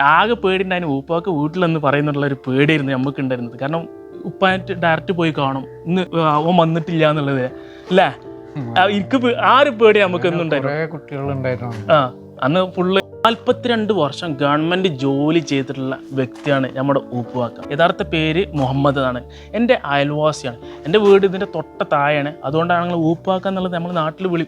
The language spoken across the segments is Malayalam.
ആകെ പേടിണ്ടായിരുന്നു ഉപ്പാക്ക് വീട്ടിലെന്ന് പറയുന്നുള്ള ഒരു പേടിയായിരുന്നു നമുക്ക് ഉണ്ടായിരുന്നത് കാരണം ഉപ്പാനായിട്ട് ഡയറക്റ്റ് പോയി കാണും. ഇന്ന് അവൻ വന്നിട്ടില്ല എന്നുള്ളത്. അല്ലേ? ആ, എനിക്ക് ആ ഒരു പേടി നമുക്ക് എന്നുണ്ടായിരുന്നു. കുട്ടികളുണ്ടായിരുന്നു. ആ അന്ന് ഫുള്ള് നാൽപ്പത്തിരണ്ട് വർഷം ഗവൺമെന്റ് ജോലി ചെയ്തിട്ടുള്ള വ്യക്തിയാണ് നമ്മുടെ ഊപ്പുവാക്ക യഥാർത്ഥ പേര് മുഹമ്മദ് ആണ് എന്റെ അയൽവാസിയാണ്. എന്റെ വീട് ഇതിന്റെ തൊട്ട താഴെയാണ്. അതുകൊണ്ടാണ് ഞങ്ങൾ ഊപ്പുവാക്ക എന്നുള്ളത് നമ്മൾ നാട്ടിൽ വിളി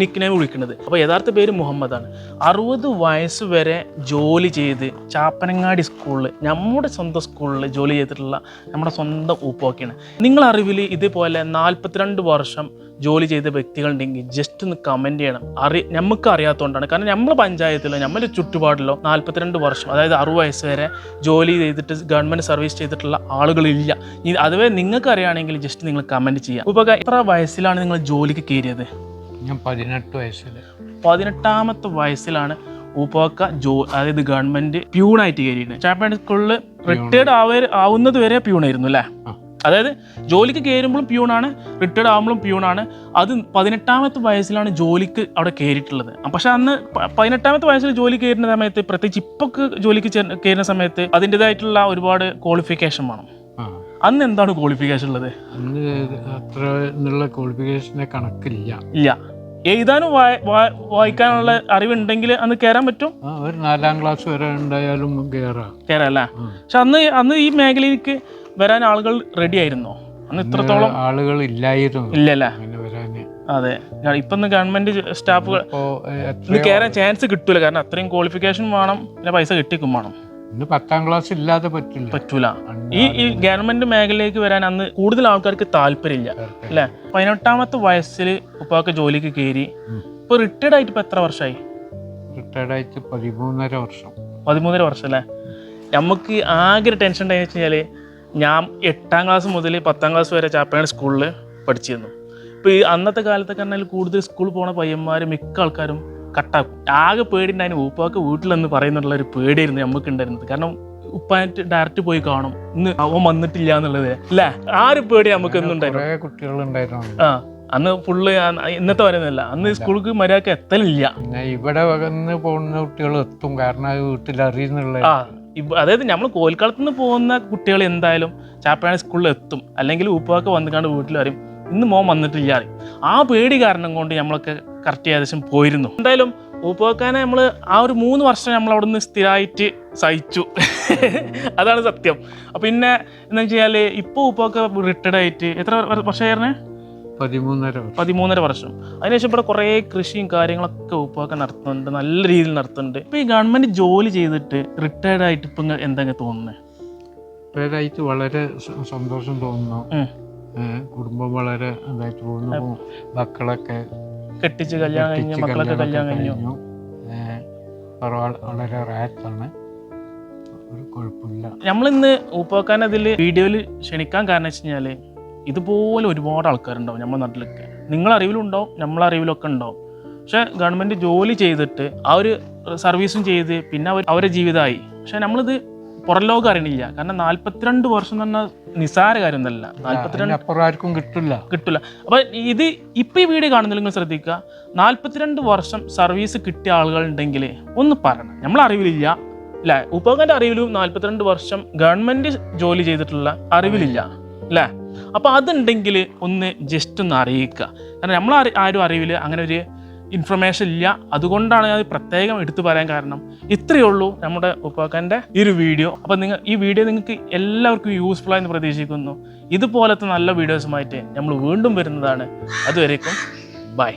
നിക്കിനെ വിളിക്കുന്നത്. അപ്പോൾ യഥാർത്ഥ പേര് മുഹമ്മദാണ് അറുപത് വയസ്സ് വരെ ജോലി ചെയ്ത് ചാപ്പനങ്ങാടി സ്കൂളിൽ നമ്മുടെ സ്വന്തം സ്കൂളിൽ ജോലി ചെയ്തിട്ടുള്ള നമ്മുടെ സ്വന്തം ഊപ്പുവാക്കയാണ് നിങ്ങളറിവിൽ ഇതുപോലെ നാൽപ്പത്തിരണ്ട് വർഷം ജോലി ചെയ്ത വ്യക്തികളുണ്ടെങ്കിൽ ജസ്റ്റ് ഒന്ന് കമന്റ് ചെയ്യണം. അറി നമുക്ക് അറിയാത്തതുകൊണ്ടാണ് കാരണം നമ്മൾ പഞ്ചായത്തിലോ നമ്മുടെ ചുറ്റുപാടിലോ നാൽപ്പത്തിരണ്ട് വർഷം അതായത് അറുപത് വയസ്സ് വരെ ജോലി ചെയ്തിട്ട് ഗവൺമെന്റ് സർവീസ് ചെയ്തിട്ടുള്ള ആളുകളില്ല. ഇനി അതുവരെ നിങ്ങൾക്ക് അറിയുകയാണെങ്കിൽ ജസ്റ്റ് നിങ്ങൾ കമന്റ് ചെയ്യാം. ഇപ്പോൾ എത്ര വയസ്സിലാണ് നിങ്ങൾ ജോലിക്ക് കയറിയത്? ഞാൻ പതിനെട്ട് വയസ്സിൽ പതിനെട്ടാമത്തെ വയസ്സിലാണ് ഊപ്പാക്ക ജോ അതായത് ഗവൺമെന്റ് പ്യൂണായിട്ട് കയറിയത്. ചാപ്പാൻ സ്കൂളിൽ റിട്ടയർഡ് ആവുന്നത് വരെ പ്യൂണായിരുന്നു അല്ലേ. അതായത് ജോലിക്ക് കയറുമ്പോഴും പ്യൂണാണ് റിട്ടയർഡ് ആകുമ്പോഴും പ്യൂണാണ് അത് പതിനെട്ടാമത്തെ വയസ്സിലാണ് ജോലിക്ക് അവിടെ കയറിയിട്ടുള്ളത് പക്ഷെ അന്ന് പതിനെട്ടാമത്തെ വയസ്സിൽ ജോലി കയറുന്ന സമയത്ത് പ്രത്യേകിച്ച് ഇപ്പൊക്ക് ജോലിക്ക് കയറുന്ന സമയത്ത് അതിന്റെതായിട്ടുള്ള ഒരുപാട് ക്വാളിഫിക്കേഷൻ വേണം. അന്ന് എന്താണ് ക്വാളിഫിക്കേഷൻ ഉള്ളത്? അന്ന് അത്ര എന്നുള്ള കണക്കില്ല. ഇല്ല. എഴുതാനും വായിക്കാനുള്ള അറിവുണ്ടെങ്കിൽ അന്ന് കയറാൻ പറ്റും? ഒരു നാലാം ക്ലാസ് വരെ ഉണ്ടായാലും കയറാം കയറാം അല്ലേ? പക്ഷെ അന്ന് അന്ന് ഈ മേഖലയിലേക്ക് വരാൻ ആളുകൾ റെഡി ആയിരുന്നോ? അന്ന് ഇത്രത്തോളം ആളുകൾ ഇല്ലായിരുന്നു. ഇല്ലല്ലേ? അതെ. ഇപ്പൊന്ന് ഗവൺമെന്റ് സ്റ്റാഫുകൾ ഇപ്പോ കയറാൻ ചാൻസ് കിട്ടൂല. കാരണം അത്രയും ക്വാളിഫിക്കേഷൻ വേണം പിന്നെ പൈസ കിട്ടിക്കും വേണം. ഇന്ന് പത്താം ക്ലാസ് ഇല്ലാതെ പറ്റില്ല പറ്റൂല. ഈ ഈ ഗവൺമെന്റ് മേഖലയിലേക്ക് വരാൻ അന്ന് കൂടുതൽ ആൾക്കാർക്ക് താല്പര്യമില്ല. അല്ലെ? പതിനെട്ടാമത്തെ വയസ്സിൽ ഉപ്പാക്ക് ജോലിക്ക് കയറി. ഇപ്പൊ റിട്ടയർഡ് ആയിട്ട് ഇപ്പൊ എത്ര വർഷമായി റിട്ടയർഡ് ആയിട്ട് പതിമൂന്നര വർഷം. പതിമൂന്നര വർഷം അല്ലേ? നമുക്ക് ആകെ ടെൻഷൻ ഉണ്ടായെന്ന് വെച്ച് കഴിഞ്ഞാൽ ഞാൻ എട്ടാം ക്ലാസ് മുതൽ പത്താം ക്ലാസ് വരെ ചാപ്പനാട് സ്കൂളിൽ പഠിച്ചിരുന്നു. ഇപ്പോൾ ഈ അന്നത്തെ കാലത്തൊക്കെ പറഞ്ഞാൽ കൂടുതൽ സ്കൂളിൽ പോണ പയ്യന്മാർ മിക്ക ആൾക്കാരും കട്ടാക്കും ആകെ പേടിണ്ടായിരുന്നു ഉപ്പാക്ക് വീട്ടിലെന്ന് പറയുന്നുള്ള ഒരു പേടിയായിരുന്നു നമുക്ക് ഉണ്ടായിരുന്നത് കാരണം ഉപ്പാനായിട്ട് ഡയറക്റ്റ് പോയി കാണും. ഇന്ന് അവൻ വന്നിട്ടില്ല എന്നുള്ളത്. അല്ലേ? ആ ഒരു പേടി നമുക്ക് എന്നുണ്ടായിരുന്നു കുട്ടികളുണ്ടായിരുന്നു ആ അന്ന് ഫുള്ള് ഇന്നത്തെ പറയുന്നില്ല. അന്ന് സ്കൂൾക്ക് മര്യാദയ്ക്ക് എത്തലില്ല. ഇവിടെ വന്ന് പോകുന്ന കുട്ടികൾ എത്തും. കാരണം വീട്ടിൽ അറിയുന്നുള്ള അതായത് നമ്മൾ കോൽക്കളത്ത് നിന്ന് പോകുന്ന കുട്ടികൾ എന്തായാലും ചാപ്പാണി സ്കൂളിൽ എത്തും അല്ലെങ്കിൽ ഉപ്പാക്ക് വന്നുകാണ്ട് വീട്ടിൽ വരും. ഇന്ന് മോൻ വന്നിട്ടില്ല അറിയും ആ പേടി കാരണം കൊണ്ട് നമ്മളൊക്കെ കറക്റ്റ് ഏകദേശം പോയിരുന്നു. എന്തായാലും ഉപ്പാക്കാനെ നമ്മൾ ആ ഒരു മൂന്ന് വർഷം നമ്മൾ അവിടെ നിന്ന് സ്ഥിരമായിട്ട് സഹിച്ചു. അതാണ് സത്യം. അപ്പം പിന്നെ എന്താ വെച്ച് കഴിഞ്ഞാൽ ഇപ്പോൾ ഉപ്പാക്ക റിട്ടയർഡ് ആയിട്ട് എത്ര വർഷമായിരുന്നേ പതിമൂന്നര പതിമൂന്നര വർഷം. അതിനുശേഷം ഇവിടെ കുറേ കൃഷിയും കാര്യങ്ങളൊക്കെ ഉപ്പൊക്കെ നടത്തുന്നുണ്ട്. നല്ല രീതിയിൽ നടത്തുന്നുണ്ട്. ഇപ്പൊ ഈ ഗവൺമെന്റ് ജോലി ചെയ്തിട്ട് റിട്ടയർഡ് ആയിട്ട് ഇപ്പൊ എന്തെങ്കിലും തോന്നുന്നത് പേരായിട്ട് വളരെ സന്തോഷം തോന്നുന്നു. കുടുംബം വളരെ ഇതായിട്ട് പോകുന്നു മക്കളൊക്കെ കെട്ടിച്ച് കല്യാണം കഴിഞ്ഞു മക്കളൊക്കെ കല്യാണം കഴിഞ്ഞു. വളരെ റാറ്റാണ് ഒരു കുഴപ്പമില്ല. നമ്മളിന്ന് ഉപ്പാക്കാൻ അതിൽ വീഡിയോയിൽ ക്ഷണിക്കാൻ കാരണം വെച്ച് കഴിഞ്ഞാൽ ഇതുപോലെ ഒരുപാട് ആൾക്കാരുണ്ടാവും നമ്മുടെ നാട്ടിലൊക്കെ. നിങ്ങളറിവിലുണ്ടാവും നമ്മളെ അറിവിലൊക്കെ ഉണ്ടാവും. പക്ഷേ ഗവൺമെന്റ് ജോലി ചെയ്തിട്ട് ആ ഒരു സർവീസും ചെയ്ത് പിന്നെ അവർ അവരുടെ ജീവിതമായി. പക്ഷേ നമ്മളിത് പുറം ലോകം അറിയണില്ല. കാരണം നാല്പത്തിരണ്ട് വർഷം എന്ന് പറഞ്ഞാൽ നിസാര കാര്യം നാല്പത്തിരണ്ട് അതിനപ്പുറം ആർക്കും കിട്ടില്ല. കിട്ടില്ല. അപ്പൊ ഇത് ഇപ്പൊ ഈ വീഡിയോ കാണുന്നില്ല നിങ്ങൾ ശ്രദ്ധിക്കുക. നാല്പത്തിരണ്ട് വർഷം സർവീസ് കിട്ടിയ ആളുകൾ ഉണ്ടെങ്കിൽ ഒന്ന് പറയണം. നമ്മൾ അറിവിലില്ല. അല്ലേ? ഉപകന്റെ അറിവിലും നാല്പത്തിരണ്ട് വർഷം ഗവൺമെന്റ് ജോലി ചെയ്തിട്ടുള്ള അറിവിലില്ല. അല്ലേ? അപ്പൊ അതുണ്ടെങ്കിൽ ഒന്ന് ജസ്റ്റ് ഒന്ന് അറിയിക്കുക. കാരണം നമ്മൾ ആരും അറിവിൽ അങ്ങനെ ഒരു ഇൻഫർമേഷൻ ഇല്ല. അതുകൊണ്ടാണ് ഞാൻ പ്രത്യേകം എടുത്തു പറയാൻ കാരണം ഇത്രയേ ഉള്ളൂ നമ്മുടെ ഉപ്പാക്കന്റെ ഈ ഒരു വീഡിയോ അപ്പോൾ നിങ്ങൾ ഈ വീഡിയോ നിങ്ങൾക്ക് എല്ലാവർക്കും യൂസ്ഫുൾ ആയെന്ന് പ്രതീക്ഷിക്കുന്നു. ഇതുപോലത്തെ നല്ല വീഡിയോസുമായിട്ട് നമ്മൾ വീണ്ടും വരുന്നതാണ്. അതുവരേക്കും ബൈ